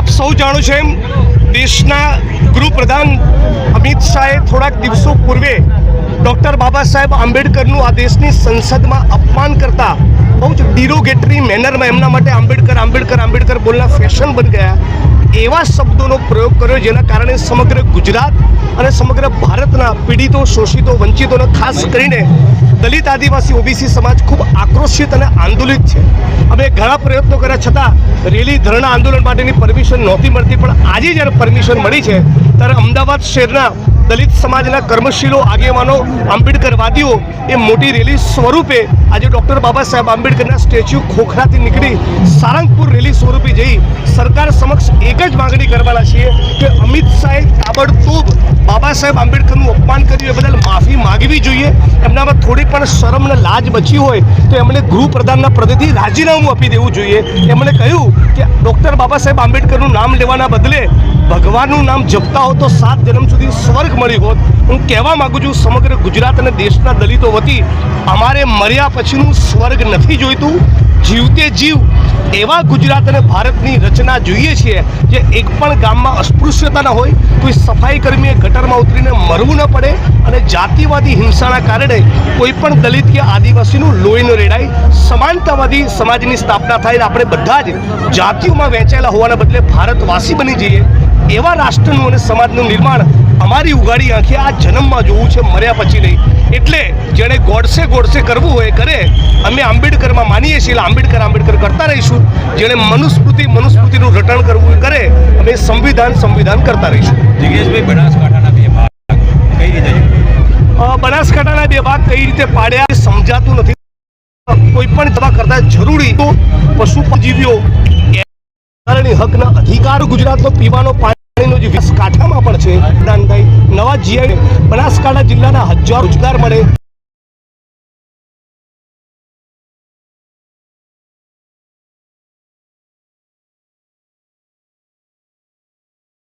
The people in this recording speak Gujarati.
આપ સૌ જાણો છો એમ દેશના ગૃહપ્રધાન અમિત શાહે થોડાક દિવસો પૂર્વે ડૉક્ટર બાબા સાહેબ આંબેડકરનું આ દેશની સંસદમાં અપમાન કરતા બહુ જ ડિરોગેટરી મેનરમાં એમના માટે આંબેડકર આંબેડકર આંબેડકર બોલના ફેશન બની ગયા. એવા શબ્દોનો પ્રયોગ કર્યો જેના કારણે સમગ્ર ગુજરાત અને સમગ્ર ભારતના પીડિતો, શોષિતો, વંચિતોને ખાસ કરીને દલિત આદિવાસી ઓબીસી સમાજ ખૂબ આક્રોશિત અને આંદોલિત છે. અમે ઘણા પ્રયત્નો કર્યા છતાં રેલી ધરણા આંદોલન માટેની પરમિશન નહોતી મળતી, પણ આજે જ્યારે પરમિશન મળી છે, ત્યારે અમદાવાદ શહેરના દલિત સમાજના કર્મશીલો, આગેવાનો, આંબેડકરવાદીઓ એ મોટી રેલી સ્વરૂપે આજે ડૉક્ટર બાબા સાહેબ આંબેડકરના સ્ટેચ્યુ ખોખરાથી નીકળી સારંગપુર રેલી સ્વરૂપે જઈ સરકાર સમક્ષ એક જ માગણી કરવાના છીએ કે અમિત શાહે તાબડતોબ બાબા સાહેબ આંબેડકરનું અપમાન કર્યું એ બદલ થોડી પણ શરમ ને લાજ બચી હોય તો એમણે ગૃહપ્રધાનના પદેથી રાજીનામું આપી દેવું જોઈએ. એમણે કહ્યું કે ડૉક્ટર બાબા સાહેબ આંબેડકરનું નામ લેવાના બદલે ભગવાનનું નામ જપતા હો તો સાત જન્મ સુધી સ્વર્ગ મળી હોત. હું કહેવા માગું છું, સમગ્ર ગુજરાત અને દેશના દલિતો વતી અમારે મર્યા પછીનું સ્વર્ગ નથી જોઈતું. જીવતે જીવ એવા ગુજરાત અને ભારતની રચના જોઈએ છીએ જે એક પણ ગામમાં અસ્પૃશ્યતા ન હોય, કોઈ સફાઈ કર્મીએ ગટરમાં ઉતરીને મરવું ન પડે અને જાતિવાદી હિંસાના કારણે કોઈ પણ દલિત કે આદિવાસીનું લોહી ન રેડાય સમાનતાવાદી સમાજની સ્થાપના થાય આપણે બધા જ જાતિઓમાં વહેંચાયેલા હોવાના બદલે ભારતવાસી બની જઈએ એવા રાષ્ટ્રનું અને સમાજનું નિર્માણ અમારી ઉગાડી આંખે આ જન્મમાં જોવું છે મર્યા પછી નહીં. એટલે જેણે ગોડસે ગોડસે કરવું હોય કરે. અમે આંબેડકરમાં માનીએ છીએ આંબેડકર આંબેડકર કરતા રહીશું. જેણે મનુસ્મૃતિ મનુસ્મૃતિનું રટણ કરવું કરે અમે સંવિધાન સંવિધાન કરતા રહીશું. બનાસકાંઠાના બે ભાગ કઈ રીતે બનાસકાંઠાના બે ભાગ કઈ રીતે પાડ્યા સમજાતું નથી. કોઈ પણ દવા કરતા જરૂરી તો પશુ જીવીઓ કારણે હકના અધિકાર ગુજરાતનો પીવાનો પાણીનો જે કાંઠામાં પણ છે. દાન નવા જીઆઈ બનાસકાંઠા જિલ્લાના હજારો રોજગાર મળે.